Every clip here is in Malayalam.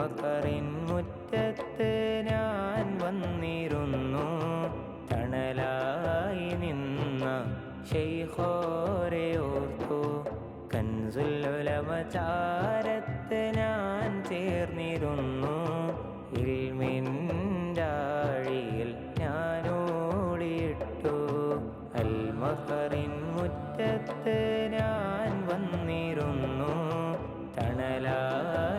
മക്കറിൻ മുറ്റത്ത് ഞാൻ വന്നിരുന്നു. തണലായി നിന്ന ഷെയ്ഖോരെ ഓർത്തു. കൻസുല്ലുലമചാരത്ത് ഞാൻ ചേർന്നിരുന്നു. ഇൽമിൻഡാഴിയിൽ ഞാനോളിയിട്ടു അൽമക്കറിൻ മുറ്റത്ത് ഞാൻ വന്നിരുന്നു. തണലായി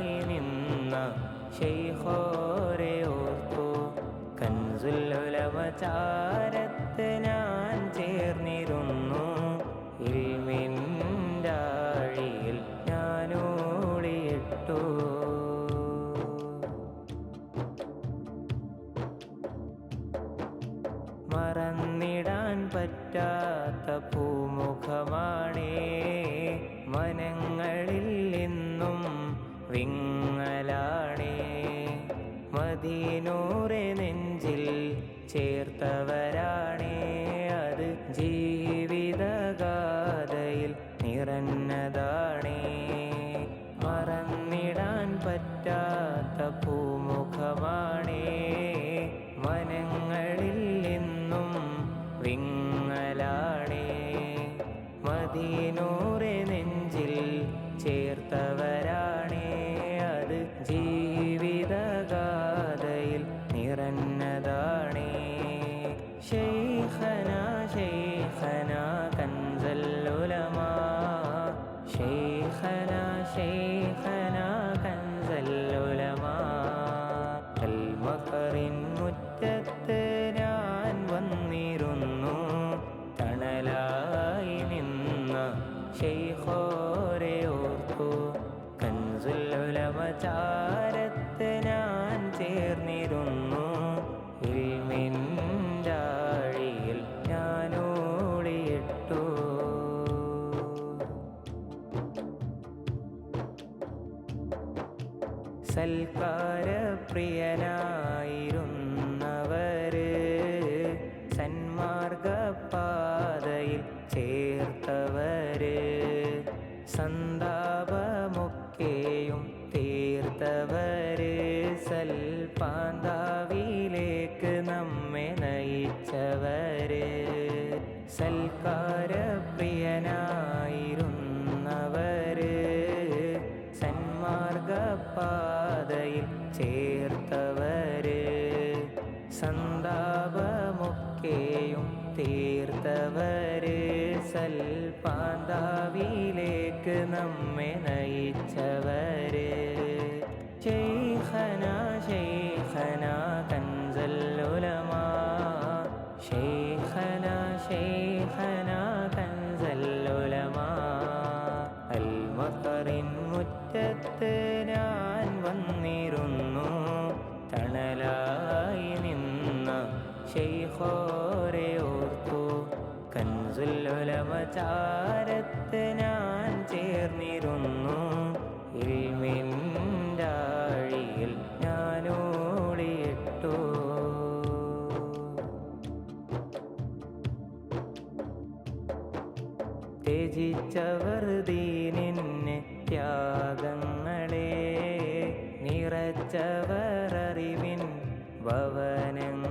മറന്നിടാൻ പറ്റാത്ത പൂമുഖമാണേ. മനങ്ങളിൽ നിന്നും വിങ്ങലാണേ മദീനൂറെ നെഞ്ചിൽ ചേർത്തവരാണേ അത് ജീവിതഗാഥയിൽ നിറഞ്ഞതാണേ മുറ്റത്ത് ഞാൻ വന്നിരുന്നു. തണലായി നിന്ന ഷെയ്ഖോരെ ഓർത്തു. ഞാൻ ചേർന്നിരുന്നു. സൽക്കാരപ്രിയനായിരുന്നവര് തീർത്തവര് സൽപാന്താവിലേക്ക് നമ്മെ നയിച്ചവര്. സൽക്കാരപ്രിയനായിരുന്നവര് സന്മാർഗപാതയിൽ ചേർത്തവര്. സന്താപമൊക്കെയും തീർത്തവര് സൽപാന്താവിലേക്ക് നമ്മെ നയിച്ചവര്. ഷെയ്ഖോരെ ഓർത്തു. കൻസുല്ലുലമചാരത്ത് ഞാൻ ചേർന്നിരുന്നു. ഇൽമിൻഡാഴിയിൽ ഞാനോളിയിട്ടു ത്യജിച്ചവർ ദീനിന് ത്യാഗങ്ങളെ നിറച്ചവർ അറിവിൻ ഭവനങ്ങളെ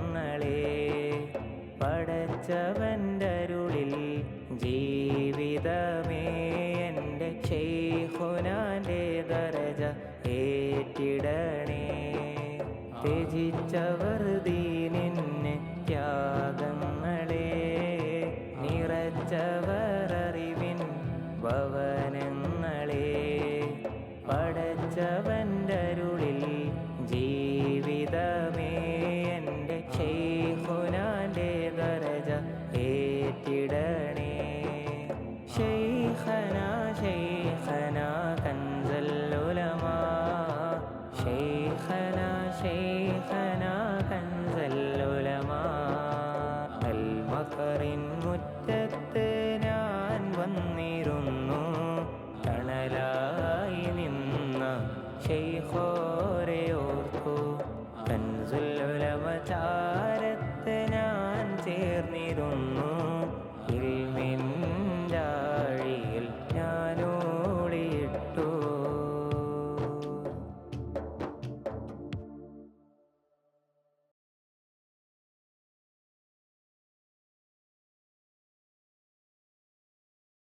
പടച്ചവന്റരുളിൽ ജീവിതമേ എന്റെ ഷെയ്ഖുനാന്റെ ദരജ ഏറ്റിടണേ. ത്യജിച്ചവർ ദീനിന്നെ ത്യാഗങ്ങളെ നിറച്ചവർ അറിവിൻ ഭവ خير النور